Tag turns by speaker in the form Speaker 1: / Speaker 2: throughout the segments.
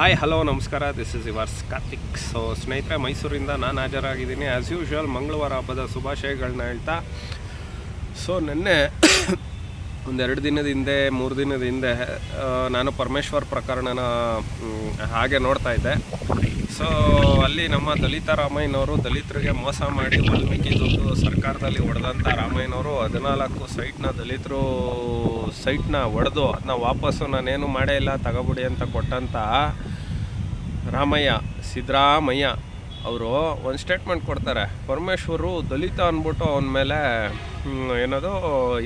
Speaker 1: Hi hello ನಮಸ್ಕಾರ. This is yours Karthik so ಸ್ನೇಹಿತರೆ, ಮೈಸೂರಿಂದ ನಾನು ಹಾಜರಾಗಿದ್ದೀನಿ. ಆ್ಯಸ್ ಯೂಶ್ವಲ್ ಮಂಗಳವಾರ ಹಬ್ಬದ ಶುಭಾಶಯಗಳನ್ನ ಹೇಳ್ತಾ. ಸೊ ನಿನ್ನೆ ಒಂದೆರಡು ದಿನದ ಹಿಂದೆ, ಮೂರು ದಿನದ ಹಿಂದೆ ನಾನು ಪರಮೇಶ್ವರ್ ಪ್ರಕರಣನ ಹಾಗೆ ನೋಡ್ತಾ ಇದ್ದೆ. ಸೊ ಅಲ್ಲಿ ನಮ್ಮ ದಲಿತ ರಾಮಯ್ಯನವರು ದಲಿತರಿಗೆ ಮೋಸ ಮಾಡಿ ವಾಲ್ಮೀಕಿ ದುಡ್ಡು ಸರ್ಕಾರದಲ್ಲಿ ಹೊಡೆದಂಥ ರಾಮಯ್ಯನವರು ಹದಿನಾಲ್ಕು ಸೈಟ್ನ ದಲಿತರು ಸೈಟ್ನ ಹೊಡೆದು ಅದನ್ನ ವಾಪಸ್ಸು ನಾನೇನು ಮಾಡೇ ಇಲ್ಲ, ತಗೋಬಿಡಿ ಅಂತ ಕೊಟ್ಟಂಥ ರಾಮಯ್ಯ ಸಿದ್ದರಾಮಯ್ಯ ಅವರು ಒಂದು ಸ್ಟೇಟ್ಮೆಂಟ್ ಕೊಡ್ತಾರೆ. ಪರಮೇಶ್ವರು ದಲಿತ ಅಂದ್ಬಿಟ್ಟು ಅವನ ಮೇಲೆ ಏನದು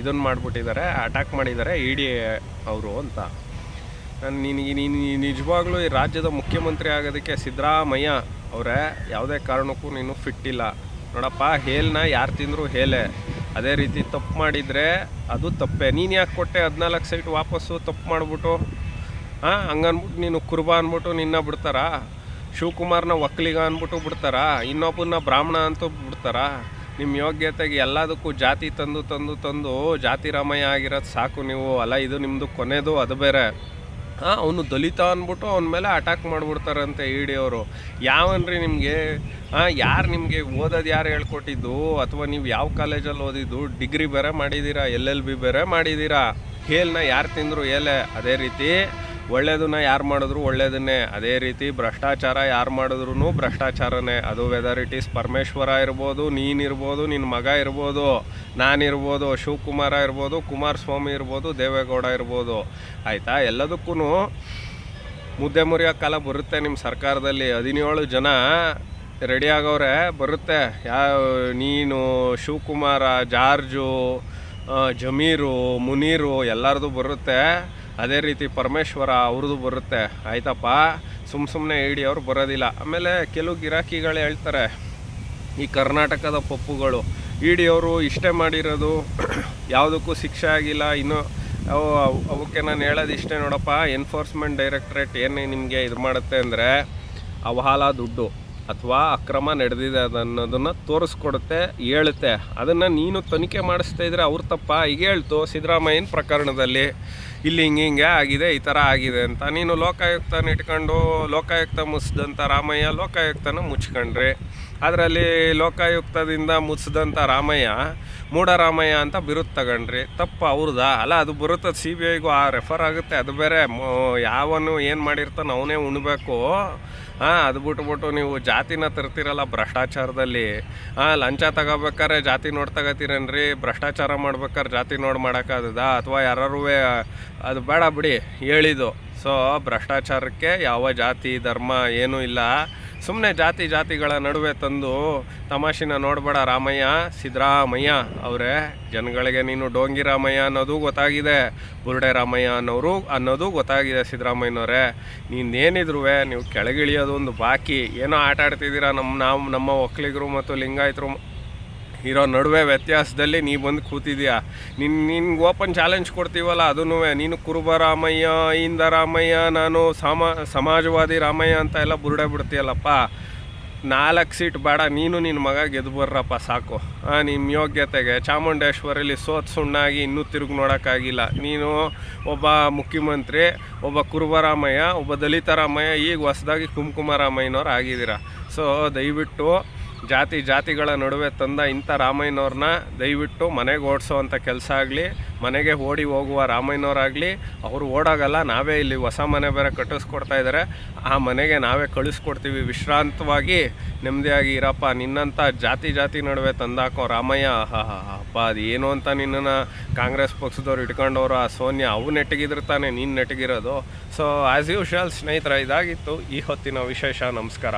Speaker 1: ಇದನ್ನು ಮಾಡಿಬಿಟ್ಟಿದ್ದಾರೆ ಅಟ್ಯಾಕ್ ಮಾಡಿದ್ದಾರೆ ಇ ಡಿ ಅವರು ಅಂತ. ನಾನು ನಿನಗೆ ನೀನು ನಿಜವಾಗ್ಲೂ ಈ ರಾಜ್ಯದ ಮುಖ್ಯಮಂತ್ರಿ ಆಗೋದಕ್ಕೆ ಸಿದ್ದರಾಮಯ್ಯ ಅವರೇ ಯಾವುದೇ ಕಾರಣಕ್ಕೂ ನೀನು ಫಿಟ್ ಇಲ್ಲ. ನೋಡಪ್ಪ, ಹೇಲ್ನ ಯಾರು ತಿಂದರೂ ಹೇಲೆ. ಅದೇ ರೀತಿ ತಪ್ಪು ಮಾಡಿದರೆ ಅದು ತಪ್ಪೆ. ನೀನು ಯಾಕೆ ಕೊಟ್ಟೆ ಹದಿನಾಲ್ಕು ಸೈಟ್ ವಾಪಸ್ಸು ತಪ್ಪು ಮಾಡಿಬಿಟ್ಟು? ಹಾಂ, ಹಂಗನ್ಬಿಟ್ಟು ನೀನು ಕುರುಬ ಅಂದ್ಬಿಟ್ಟು ನಿನ್ನ ಬಿಡ್ತಾರಾ? ಶಿವಕುಮಾರ್ನ ಒಕ್ಕಲಿಗ ಅಂದ್ಬಿಟ್ಟು ಬಿಡ್ತಾರಾ? ಇನ್ನೊಬ್ಬನ ಬ್ರಾಹ್ಮಣ ಅಂತ ಬಿಡ್ತಾರಾ? ನಿಮ್ಮ ಯೋಗ್ಯತೆಗೆ ಎಲ್ಲದಕ್ಕೂ ಜಾತಿ ತಂದು ತಂದು ತಂದು ಜಾತಿ ರಾಮಯ್ಯ ಆಗಿರೋದು ಸಾಕು ನೀವು. ಅಲ್ಲ, ಇದು ನಿಮ್ಮದು ಕೊನೆದು, ಅದು ಬೇರೆ. ಹಾಂ, ಅವನು ದಲಿತ ಅಂದ್ಬಿಟ್ಟು ಅವನ ಮೇಲೆ ಅಟ್ಯಾಕ್ ಮಾಡಿಬಿಡ್ತಾರಂತೆ ಡಿ ಅವರು. ಯಾವನ್ರಿ ನಿಮಗೆ? ಹಾಂ, ಯಾರು ನಿಮಗೆ ಓದೋದು ಯಾರು ಹೇಳ್ಕೊಟ್ಟಿದ್ದು? ಅಥವಾ ನೀವು ಯಾವ ಕಾಲೇಜಲ್ಲಿ ಓದಿದ್ದು? ಡಿಗ್ರಿ ಬೇರೆ ಮಾಡಿದ್ದೀರಾ ಎಲ್ ಎಲ್ ಬಿ ಬೇರೆ ಮಾಡಿದ್ದೀರಾ ಹೇಲ್ನ ಯಾರು ತಿಂದರು? ಏಲೆ ಅದೇ ರೀತಿ ಒಳ್ಳೇದನ್ನ ಯಾರು ಮಾಡಿದ್ರು ಒಳ್ಳೇದನ್ನೇ. ಅದೇ ರೀತಿ ಭ್ರಷ್ಟಾಚಾರ ಯಾರು ಮಾಡಿದ್ರು ಭ್ರಷ್ಟಾಚಾರನೇ. ಅದು ವೆದರ್ ಇಟ್ ಈಸ್ ಪರಮೇಶ್ವರ ಇರ್ಬೋದು ನೀನಿರ್ಬೋದು ನಿನ್ನ ಮಗ ಇರ್ಬೋದು ನಾನಿರ್ಬೋದು ಶಿವಕುಮಾರ ಇರ್ಬೋದು, ಕುಮಾರಸ್ವಾಮಿ ಇರ್ಬೋದು, ದೇವೇಗೌಡ ಇರ್ಬೋದು. ಆಯಿತಾ? ಎಲ್ಲದಕ್ಕೂ ಮುದ್ದೆ ಮುರಿಯೋ ಕಾಲ ಬರುತ್ತೆ ನಿಮ್ಮ ಸರ್ಕಾರದಲ್ಲಿ. ಹದಿನೇಳು ಜನ ರೆಡಿ ಆಗೋರೆ, ಬರುತ್ತೆ. ಯಾ ನೀನು, ಶಿವಕುಮಾರ, ಜಾರ್ಜು ಜಮೀರು, ಮುನೀರು ಎಲ್ಲರದು ಬರುತ್ತೆ. ಅದೇ ರೀತಿ ಪರಮೇಶ್ವರ ಅವ್ರದ್ದು ಬರುತ್ತೆ. ಆಯ್ತಪ್ಪ? ಸುಮ್ಮ ಸುಮ್ಮನೆ ಇಡಿ, ಅವ್ರು ಬರೋದಿಲ್ಲ. ಆಮೇಲೆ ಕೆಲವು ಗಿರಾಕಿಗಳು ಹೇಳ್ತಾರೆ, ಈ ಕರ್ನಾಟಕದ ಪಪ್ಪುಗಳು ಇಡಿಯವರು ಡಿ ಅವರು ಇಷ್ಟೇ ಮಾಡಿರೋದು, ಯಾವುದಕ್ಕೂ ಶಿಕ್ಷೆ ಆಗಿಲ್ಲ, ಇನ್ನು ಅವು, ಅವಕ್ಕೆ ನಾನು ಹೇಳೋದು ಇಷ್ಟೇ ನೋಡಪ್ಪ ಎನ್ಫೋರ್ಸ್ಮೆಂಟ್ ಡೈರೆಕ್ಟ್ರೇಟ್ ಏನೇ ನಿಮಗೆ ಇದು ಮಾಡುತ್ತೆ ಅಂದರೆ ಅವಹಾಲ ದುಡ್ಡು ಅಥವಾ ಅಕ್ರಮ ನಡೆದಿದೆ ಅದನ್ನೋದನ್ನು ತೋರಿಸ್ಕೊಡುತ್ತೆ, ಹೇಳುತ್ತೆ. ಅದನ್ನು ನೀನು ತನಿಖೆ ಮಾಡಿಸ್ತಾ ಇದ್ರೆ ಅವ್ರ ತಪ್ಪ. ಈಗ ಹೇಳ್ತು ಸಿದ್ದರಾಮಯ್ಯನ ಪ್ರಕರಣದಲ್ಲಿ ಇಲ್ಲಿ ಹಿಂಗೆ ಹಿಂಗೆ ಆಗಿದೆ, ಈ ಥರ ಆಗಿದೆ ಅಂತ. ನೀನು ಲೋಕಾಯುಕ್ತನ ಇಟ್ಕೊಂಡು, ಲೋಕಾಯುಕ್ತ ಮುಚ್ಚಿದಂಥ ರಾಮಯ್ಯ ಲೋಕಾಯುಕ್ತನ ಮುಚ್ಕೊಂಡ್ರಿ, ಅದರಲ್ಲಿ ಲೋಕಾಯುಕ್ತದಿಂದ ಮುಚ್ಚಿದಂಥ ರಾಮಯ್ಯ ಮೂಢರಾಮಯ್ಯ ಅಂತ ಬಿರುತ್ ತಗೊಂಡ್ರಿ, ತಪ್ಪು ಅವ್ರದ್ದಾ ಅಲ್ಲ, ಅದು ಬರುತ್ತೆ? ಸಿ ಬಿ ಐಗೂ ಆ ರೆಫರ್ ಆಗುತ್ತೆ. ಅದು ಬೇರೆ ಯಾವನು ಏನು ಮಾಡಿರ್ತಾನೆ ಅವನೇ ಉಣ್ಬೇಕು. ಹಾಂ, ಅದು ಬಿಟ್ಬಿಟ್ಟು ನೀವು ಜಾತಿನ ತರ್ತಿರಲ್ಲ ಭ್ರಷ್ಟಾಚಾರದಲ್ಲಿ. ಹಾಂ, ಲಂಚ ತಗೋಬೇಕಾರೆ ಜಾತಿ ನೋಡಿ ತಗೋತೀರೇನ್ರಿ? ಭ್ರಷ್ಟಾಚಾರ ಮಾಡ್ಬೇಕಾದ್ರೆ ಜಾತಿ ನೋಡಿ ಮಾಡೋಕ್ಕಾಗದ? ಅಥವಾ ಯಾರು ಅದು ಬೇಡ ಬಿಡಿ, ಹೇಳಿದ್ದು. ಸೊ ಭ್ರಷ್ಟಾಚಾರಕ್ಕೆ ಯಾವ ಜಾತಿ, ಧರ್ಮ ಏನೂ ಇಲ್ಲ. ಸುಮ್ಮನೆ ಜಾತಿ ಜಾತಿಗಳ ನಡುವೆ ತಂದು ತಮಾಷೆನ ನೋಡಬೇಡ ರಾಮಯ್ಯ, ಸಿದ್ದರಾಮಯ್ಯ ಅವರೇ. ಜನಗಳಿಗೆ ನೀನು ಡೋಂಗಿ ರಾಮಯ್ಯ ಅನ್ನೋದು ಗೊತ್ತಾಗಿದೆ. ಬುರುಡೆ ರಾಮಯ್ಯ ಅನ್ನೋರು ಅನ್ನೋದು ಗೊತ್ತಾಗಿದೆ ಸಿದ್ದರಾಮಯ್ಯನವರೇ. ನೀನೇನಿದ್ರು ನೀವು ಕೆಳಗಿಳಿಯೋದು ಒಂದು ಬಾಕಿ. ಏನೋ ಆಟ ಆಡ್ತಿದ್ದೀರಾ ನಮ್ಮ ನಾವು ನಮ್ಮ ಒಕ್ಕಲಿಗರು ಮತ್ತು ಲಿಂಗಾಯತರು ಇರೋ ನಡುವೆ ವ್ಯತ್ಯಾಸದಲ್ಲಿ ನೀ ಬಂದು ಕೂತಿದ್ಯಾ? ನಿನ್ ನಿನ್ಗೆ ಓಪನ್ ಚಾಲೆಂಜ್ ಕೊಡ್ತೀವಲ್ಲ ಅದೂ ನೀನು ಕುರುಬ ರಾಮಯ್ಯ ಇಂದ ರಾಮಯ್ಯ ನಾನು ಸಮ, ಸಮಾಜವಾದಿ ರಾಮಯ್ಯ ಅಂತ ಎಲ್ಲ ಬುರುಡೆ ಬಿಡ್ತೀಯಲ್ಲಪ್ಪ. ನಾಲ್ಕು ಸೀಟ್ ಬೇಡ, ನೀನು ನಿನ್ನ ಮಗ ಗೆದ್ದು ಬರ್ರಪ್ಪ, ಸಾಕು. ನಿಮ್ಮ ಯೋಗ್ಯತೆಗೆ ಚಾಮುಂಡೇಶ್ವರಿಲಿ ಸೋತ್ ಸುಣ್ಣಾಗಿ ಇನ್ನೂ ತಿರುಗಿ ನೋಡೋಕ್ಕಾಗಿಲ್ಲ. ನೀನು ಒಬ್ಬ ಮುಖ್ಯಮಂತ್ರಿ, ಒಬ್ಬ ಕುರುಬರಾಮಯ್ಯ, ಒಬ್ಬ ದಲಿತ ರಾಮಯ್ಯ, ಈಗ ಹೊಸದಾಗಿ ಕುಂಕುಮರಾಮಯ್ಯನವ್ರು ಆಗಿದ್ದೀರ. ಸೊ, ದಯವಿಟ್ಟು ಜಾತಿ ಜಾತಿಗಳ ನಡುವೆ ತಂದ ಇಂಥ ರಾಮಯ್ಯನವ್ರನ್ನ ದಯವಿಟ್ಟು ಮನೆಗೆ ಓಡಿಸೋವಂಥ ಕೆಲಸ ಆಗಲಿ, ಮನೆಗೆ ಓಡಿ ಹೋಗುವ ರಾಮಯ್ಯನವರಾಗಲಿ, ಅವರು ಓಡಾಗಲ್ಲ, ನಾವೇ ಇಲ್ಲಿ ಹೊಸ ಮನೆ ಬೇರೆ ಕಟ್ಟಿಸ್ಕೊಡ್ತಾ ಇದ್ದಾರೆ. ಆ ಮನೆಗೆ ನಾವೇ ಕಳಿಸ್ಕೊಡ್ತೀವಿ. ವಿಶ್ರಾಂತವಾಗಿ ನೆಮ್ಮದಿಯಾಗಿ ಇರಪ್ಪ, ನಿನ್ನಂಥ ಜಾತಿ ಜಾತಿ ನಡುವೆ ತಂದಾಕೋ ರಾಮಯ್ಯ ಅಪ್ಪ ಅದು ಏನು ಅಂತ ನಿನ್ನನ್ನು ಕಾಂಗ್ರೆಸ್ ಪಕ್ಷದವ್ರು ಇಟ್ಕೊಂಡವರು, ಆ ಸೋನ್ಯ ಅವು ನೆಟ್ಟಗಿದ್ರೆ ತಾನೇ ನೀನು ನೆಟ್ಟಗಿರೋದು. ಸೊ ಆ್ಯಸ್ ಯೂಶಲ್ ಸ್ನೇಹಿತರ, ಇದಾಗಿತ್ತು ಈ ಹೊತ್ತಿನ ವಿಶೇಷ. ನಮಸ್ಕಾರ.